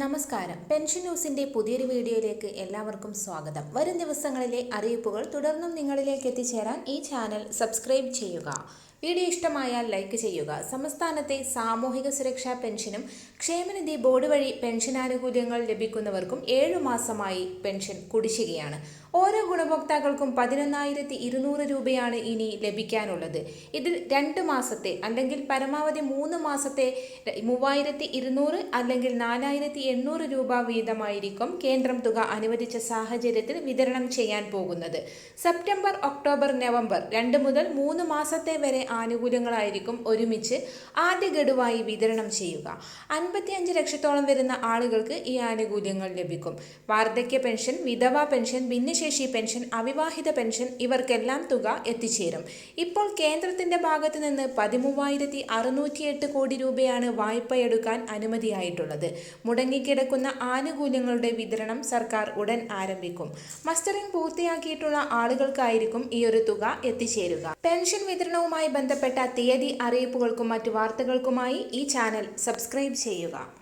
നമസ്കാരം. പെൻഷൻ ന്യൂസിന്റെ പുതിയൊരു വീഡിയോയിലേക്ക് എല്ലാവർക്കും സ്വാഗതം. വരും ദിവസങ്ങളിലെ അറിയിപ്പുകൾ തുടർന്നും നിങ്ങളിലേക്ക് എത്തിച്ചേരാൻ ഈ ചാനൽ സബ്സ്ക്രൈബ് ചെയ്യുക. വീഡിയോ ഇഷ്ടമായാൽ ലൈക്ക് ചെയ്യുക. സംസ്ഥാനത്തെ സാമൂഹിക സുരക്ഷാ പെൻഷനും ക്ഷേമനിധി ബോർഡ് വഴി പെൻഷൻ ആനുകൂല്യങ്ങൾ ലഭിക്കുന്നവർക്കും ഏഴു മാസമായി പെൻഷൻ കുടിശ്ശികയാണ്. ഓരോ ഗുണഭോക്താക്കൾക്കും പതിനൊന്നായിരത്തി ഇരുന്നൂറ് രൂപയാണ് ഇനി ലഭിക്കാനുള്ളത്. ഇതിൽ രണ്ട് മാസത്തെ അല്ലെങ്കിൽ പരമാവധി മൂന്ന് മാസത്തെ മൂവായിരത്തി ഇരുന്നൂറ് അല്ലെങ്കിൽ നാലായിരത്തി എണ്ണൂറ് രൂപ വീതമായിരിക്കും കേന്ദ്രം തുക അനുവദിച്ച സാഹചര്യത്തിൽ വിതരണം ചെയ്യാൻ പോകുന്നത്. സെപ്റ്റംബർ ഒക്ടോബർ നവംബർ രണ്ട് മുതൽ മൂന്ന് മാസത്തെ വരെ ആനുകൂല്യങ്ങളായിരിക്കും ഒരുമിച്ച് ആദ്യ ഗഡുവായി വിതരണം ചെയ്യുക. അൻപത്തിയഞ്ച് ലക്ഷത്തോളം വരുന്ന ആളുകൾക്ക് ഈ ആനുകൂല്യങ്ങൾ ലഭിക്കും. വാർദ്ധക്യ പെൻഷൻ വിധവാ പെൻഷൻ ഭിന്നശേഷി പെൻഷൻ അവിവാഹിത പെൻഷൻ ഇവർക്കെല്ലാം തുക എത്തിച്ചേരും. ഇപ്പോൾ കേന്ദ്രത്തിന്റെ ഭാഗത്ത് നിന്ന് പതിമൂവായിരത്തി അറുന്നൂറ്റിയെട്ട് കോടി രൂപയാണ് വായ്പയെടുക്കാൻ അനുമതിയായിട്ടുള്ളത്. മുടങ്ങിക്കിടക്കുന്ന ആനുകൂല്യങ്ങളുടെ വിതരണം സർക്കാർ ഉടൻ ആരംഭിക്കും. മസ്റ്ററിംഗ് പൂർത്തിയാക്കിയിട്ടുള്ള ആളുകൾക്കായിരിക്കും ഈ ഒരു തുക എത്തിച്ചേരുക. പെൻഷൻ വിതരണവുമായി ബന്ധപ്പെട്ട തീയതി അറിയിപ്പുകൾക്കും മറ്റു വാർത്തകൾക്കുമായി ഈ ചാനൽ സബ്സ്ക്രൈബ് ചെയ്യുക.